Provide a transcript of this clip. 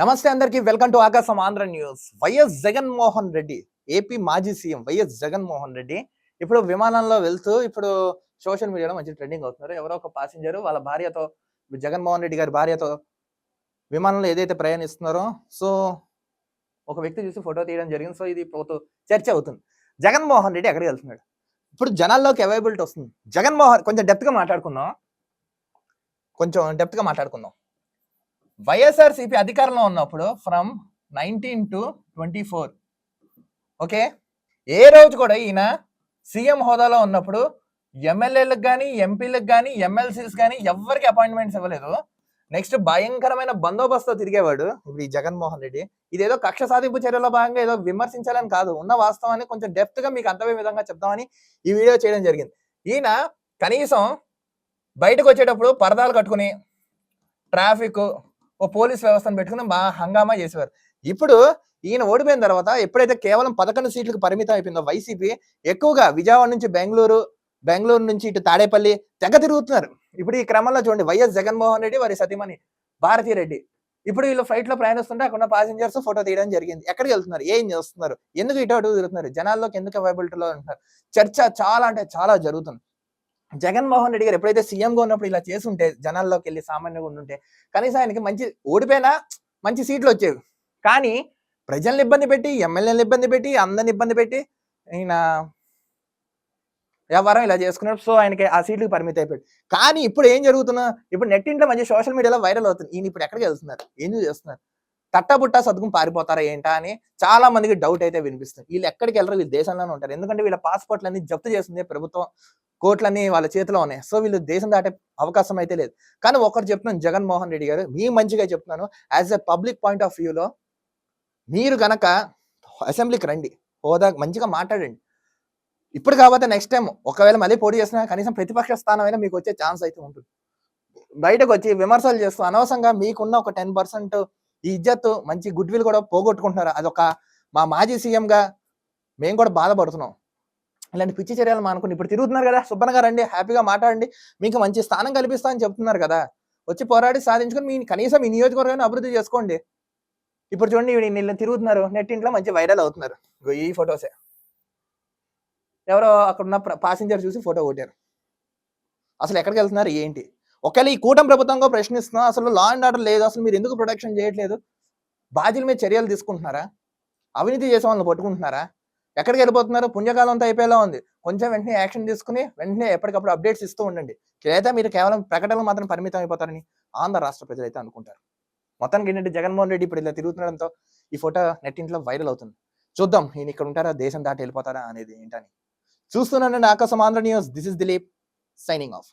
నమస్తే అందరికి welcome to Akasham Andhra news. YS Jaganmohan Reddy AP మాజీ సీఎం వైఎస్ జగన్మోహన్ రెడ్డి ఇప్పుడు విమానంలో వెళ్తూ ఇప్పుడు సోషల్ మీడియాలో మంచి ట్రెండింగ్ అవుతున్నారు. ఎవరో ఒక పాసింజర్ వాళ్ళ భార్యతో జగన్మోహన్ రెడ్డి గారి భార్యతో విమానంలో ఏదైతే ప్రయాణిస్తున్నారో సో ఒక వ్యక్తి చూసి ఫోటో తీయడం జరిగింది. సో ఇది పోతూ చర్చ అవుతుంది. జగన్మోహన్ రెడ్డి ఎక్కడికి వెళ్తున్నాడు? ఇప్పుడు జనాల్లోకి అవైలబిలిటీ వస్తుంది. జగన్మోహన్ కొంచెం డెప్త్గా మాట్లాడుకుందాం. కొంచెం డెప్త్గా మాట్లాడుకుందాం. వైఎస్ఆర్సీపీ అధికారంలో ఉన్నప్పుడు from nineteen to twenty four okay ఏ రోజు కూడా ఈయన సీఎం హోదాలో ఉన్నప్పుడు ఎమ్మెల్యేలకు కానీ ఎంపీలకు కానీ ఎమ్మెల్సీస్ కానీ ఎవరికి అపాయింట్మెంట్స్ ఇవ్వలేదు. నెక్స్ట్ భయంకరమైన బందోబస్తు తిరిగేవాడు ఇప్పుడు ఈ జగన్మోహన్ రెడ్డి. ఇదేదో కక్ష సాధింపు చర్యలో భాగంగా ఏదో విమర్శించాలని కాదు. ఉన్న వాస్తవాన్ని కొంచెం డెప్త్గా మీకు అర్థమయ్యే విధంగా చెప్దామని ఈ వీడియో చేయడం జరిగింది. ఈయన కనీసం బయటకు వచ్చేటప్పుడు పరదాలు కట్టుకుని ట్రాఫిక్ ఓ పోలీస్ వ్యవస్థను పెట్టుకుని మా హంగామా చేసేవారు. ఇప్పుడు ఈయన ఓడిపోయిన తర్వాత ఎప్పుడైతే కేవలం పదకొండు సీట్లకు పరిమితం అయిపోయిందో వైసీపీ ఎక్కువగా విజయవాడ నుంచి బెంగళూరు బెంగళూరు నుంచి ఇటు తాడేపల్లి తెగ తిరుగుతున్నారు. ఇప్పుడు ఈ క్రమంలో చూడండి వైఎస్ జగన్మోహన్ రెడ్డి వారి సతీమణి భారతీ రెడ్డి. ఇప్పుడు వీళ్ళు ఫ్లైట్లో ప్రయాణిస్తుంటే అక్కడ పాసింజర్స్ ఫోటో తీయడం జరిగింది. ఎక్కడికి వెళ్తున్నారు? ఏం చేస్తున్నారు? ఎందుకు ఇటు అటు తిరుగుతున్నారు? జనాల్లోకి ఎందుకు అవైలబిలిటీలో ఉంటున్నారు? చర్చ చాలా అంటే చాలా జరుగుతుంది. జగన్మోహన్ రెడ్డి గారు ఎప్పుడైతే సీఎంగా ఉన్నప్పుడు ఇలా చేస్తుంటే జనాల్లోకి వెళ్ళి సామాన్యంగా ఉండుంటే కనీసం ఆయనకి మంచి ఓడిపోయినా మంచి సీట్లు వచ్చేవి. కానీ ప్రజల్ని ఇబ్బంది పెట్టి ఎమ్మెల్యేలను ఇబ్బంది పెట్టి అందరిని ఇబ్బంది పెట్టి ఈయన వ్యవహారం ఇలా చేసుకున్నాడు. సో ఆయనకి ఆ సీట్లకు పరిమితి అయిపోయాడు. కానీ ఇప్పుడు ఏం జరుగుతున్నా ఇప్పుడు నెట్ ఇంట్లో మంచి సోషల్ మీడియాలో వైరల్ అవుతుంది. ఈయన ఇప్పుడు ఎక్కడికి వెళ్తున్నారు? ఏం చేస్తున్నారు? తట్టబుట్ట సర్దుకుని పారిపోతారా ఏంటా అని చాలా మందికి డౌట్ అయితే వినిపిస్తుంది. వీళ్ళు ఎక్కడికి వెళ్ళరు? వీళ్ళు దేశంలోనే ఉంటారు. ఎందుకంటే వీళ్ళ పాస్పోర్ట్లన్నీ జప్తు చేస్తుంది ప్రభుత్వం. కోట్లన్నీ వాళ్ళ చేతిలో ఉన్నాయి. సో వీళ్ళు దేశం దాటే అవకాశం అయితే లేదు. కానీ ఒకటి చెప్తున్నాను జగన్మోహన్ రెడ్డి గారు మీ మంచిగా చెప్తున్నాను. As a public point of వ్యూలో మీరు గనక అసెంబ్లీకి రండి హోదా మంచిగా మాట్లాడండి. ఇప్పుడు కాకపోతే నెక్స్ట్ టైం ఒకవేళ మళ్ళీ పోటీ చేసినా కనీసం ప్రతిపక్ష స్థానం అయినా మీకు వచ్చే ఛాన్స్ అయితే ఉంటుంది. బయటకు వచ్చి విమర్శలు చేస్తూ అనవసరంగా మీకున్న ఒక టెన్ పర్సెంట్ ఈ ఇజ్జత్ మంచి గుడ్ విల్ కూడా పోగొట్టుకుంటున్నారు? అదొక మా మాజీ సీఎంగా మేము కూడా బాధపడుతున్నాం. ఇలాంటి పిచ్చి చర్యలు మానుకుని ఇప్పుడు తిరుగుతున్నారు కదా శుభ్రంగా రండి హ్యాపీగా మాట్లాడండి మీకు మంచి స్థానం కల్పిస్తా అని చెప్తున్నారు కదా వచ్చి పోరాడి సాధించుకొని మీ కనీసం మీ నియోజకవర్గాన్ని అభివృద్ధి చేసుకోండి. ఇప్పుడు చూడండి వీళ్ళు తిరుగుతున్నారు నెట్ ఇంట్లో మంచి వైరల్ అవుతున్నారు. ఈ ఫొటోసే. ఎవరో అక్కడ ఉన్న పాసింజర్ చూసి ఫోటో కొట్టారు. అసలు ఎక్కడికి వెళ్తున్నారు ఏంటి? ఒకవేళ ఈ కూటమి ప్రభుత్వంగా ప్రశ్నిస్తున్నా అసలు లా అండ్ ఆర్డర్ లేదు అసలు మీరు ఎందుకు ప్రొటెక్షన్ చేయట్లేదు? బాధ్యుల మీద చర్యలు తీసుకుంటున్నారా? అవినీతి చేసే వాళ్ళని పట్టుకుంటున్నారా? ఎక్కడికి వెళ్ళిపోతున్నారు? పుణ్యకాలం అంతా అయిపోయేలా ఉంది. కొంచెం వెంటనే యాక్షన్ తీసుకుని వెంటనే ఎప్పటికప్పుడు అప్డేట్స్ ఇస్తూ ఉండండి. లేదా మీరు కేవలం ప్రకటనలు మాత్రం పరిమితం అయిపోతారని ఆంధ్ర రాష్ట్ర ప్రజలు అయితే అనుకుంటారు. మొత్తానికి ఏంటంటే జగన్మోహన్ రెడ్డి ఇప్పుడు ఇలా తిరుగుతుండడంతో ఈ ఫోటో నెట్టింట్లో వైరల్ అవుతుంది. చూద్దాం ఈయన ఇక్కడ ఉంటారా? దేశం దాటి వెళ్ళిపోతారా? అనేది ఏంటని. చూస్తున్నానండి Akasham Andhra news. This is Dilip signing off.